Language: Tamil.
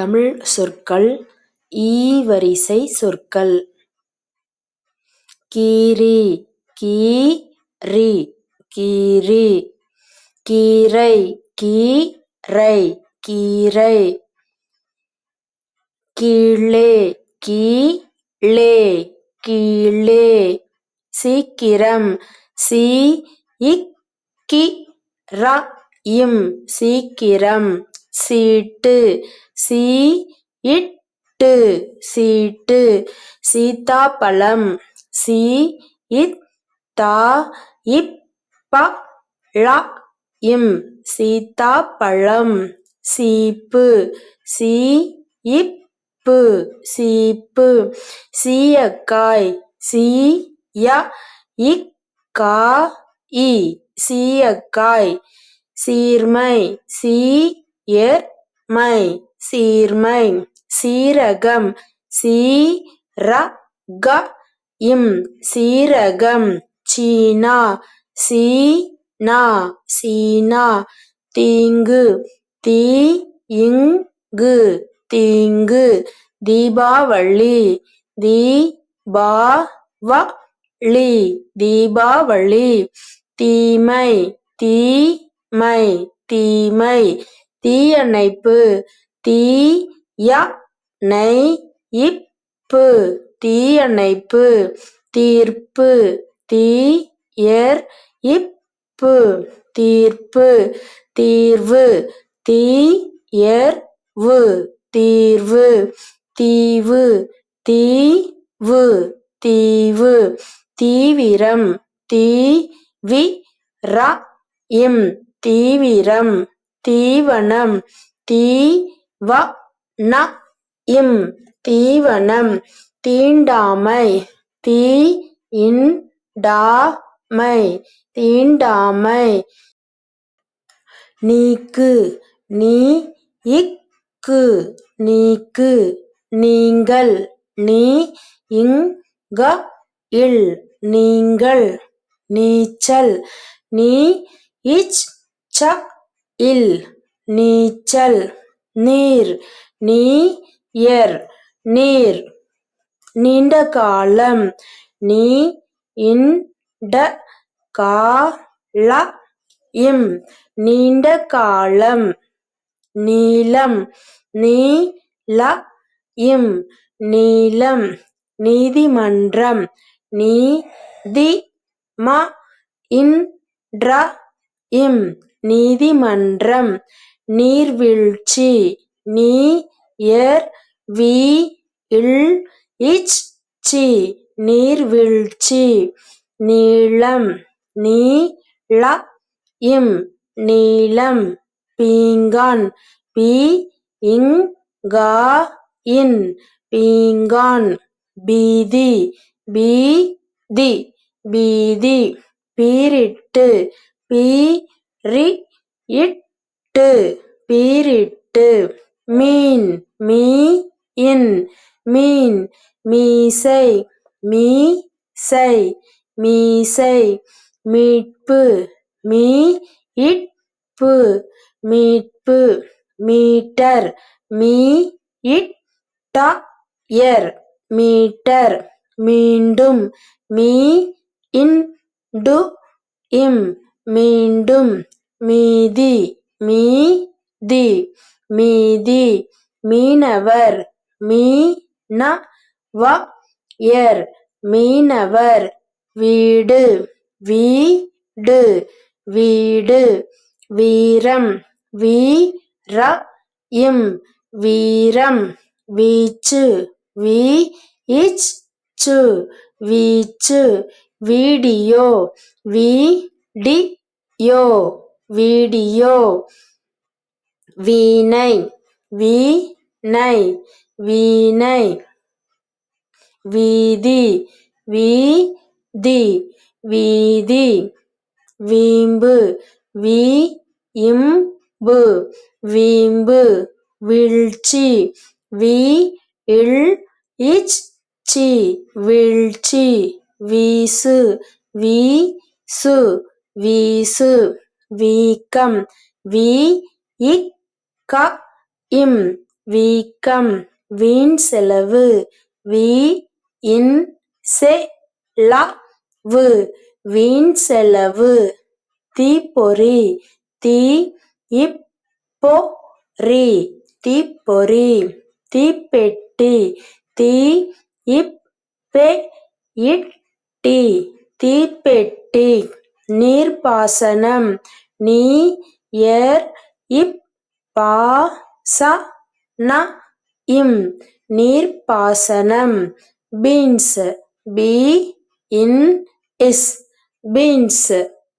தமிழ் சொற்கள் ஈவரிசை சொற்கள். கீரி கீரி. கீரி கீரை கீரை கீரை. கீழே கீ லே கீழே. சீக்கிரம் சீ இக் கி ர இம். சீக்கிரம் சீட்டு. சீ இட்டு சீட்டு சீதாப்பழம் சீ இத் தா இப் ப ழ இம் சீதாப்பழம் சீப்பு சீ இப் பு சீப்பு சீயக்காய் சீ ய இக் கா இ சீயக்காய் சீர்மை சீ எர் மை சீர்மை சீரகம் சீ ர க இம் சீரகம் சீனா சீ நா சீனா தீங்கு தீ இங்கு தீங்கு தீபாவளி தீ பா வ ளி தீபாவளி தீமை தீமை தீமை தீயணைப்பு தீய ய தீயணைப்பு தீர்ப்பு தீயர் இப்பு தீர்ப்பு தீர்வு தீயர்வு தீர்வு தீவு தீவு தீவு தீவிரம் தீ வி ர இம் தீவிரம் தீவனம் தீ வ ந இம் தீவனம் தீண்டாமை தீ இன் டா மை தீண்டாமை. நீக்கு நீ இக்கு நீக்கு நீங்கள் நீ இங்க இல் நீங்கள் நீச்சல் நீ இச் ச இல் நீச்சல். நீர் நீ எர் நீர். நீண்ட காலம் நீ இன் ட கா ல இம். நீண்ட காலம் நீளம் நீ ல இம். நீளம் நீதிமன்றம் நீ தி ம இன் ற இம். நீதிமன்றம் நீர்வீழ்ச்சி. நீ யர் வீ இல் இச் சி. நீர்வீழ்ச்சி. நீளம். நீ ள இம். நீளம். பீங்கான். பி இங் கா இன். பீங்கான். பீதி. பீ தி பீதி. பீரிட்டு. பீ ரி இட் டு பீரிட்டு மீன் மீ இன் மீன் மீசை மீ சை மீசை மீட்பு மீ இட்பு மீட்பு மீட்டர் மீ இட் ட யர் மீட்டர் மீண்டும் மீ இன் டு இம் மீண்டும் மீதி. மீ தி மீதி மீனவர் மீ ந வ எர் மீனவர் வீடு வீ டு வீடு வீரம் வீ ர இம் வீரம் வீச்சு வீ இச் சு வீச்சு video V T O video. வீணை. வீணை. வீணை. வீதி. வீதி. வீதி. வீம்பு. வீ இம்பு வீம்பு. வீழ்ச்சி. வீ இல் இச் சி வீழ்ச்சி. வீசு. வீசு. வீசு. வீக்கம். வீ இக் க இம். வீக்கம். வீண் செலவு. வீ இன் செ ல வு. வீண் செலவு. தீப்பொறி. தீ இப் பொ ரி தீப்பொறி. தீப்பெட்டி. தீ இப் பெ இட் டி. தீப்பெட்டி. நீர்ப்பாசனம். நீ ஏர் இப் பா ச ந இம் நீர்ப்பாசனம் பீன்ஸ் பி இன் இஸ். பீன்ஸ்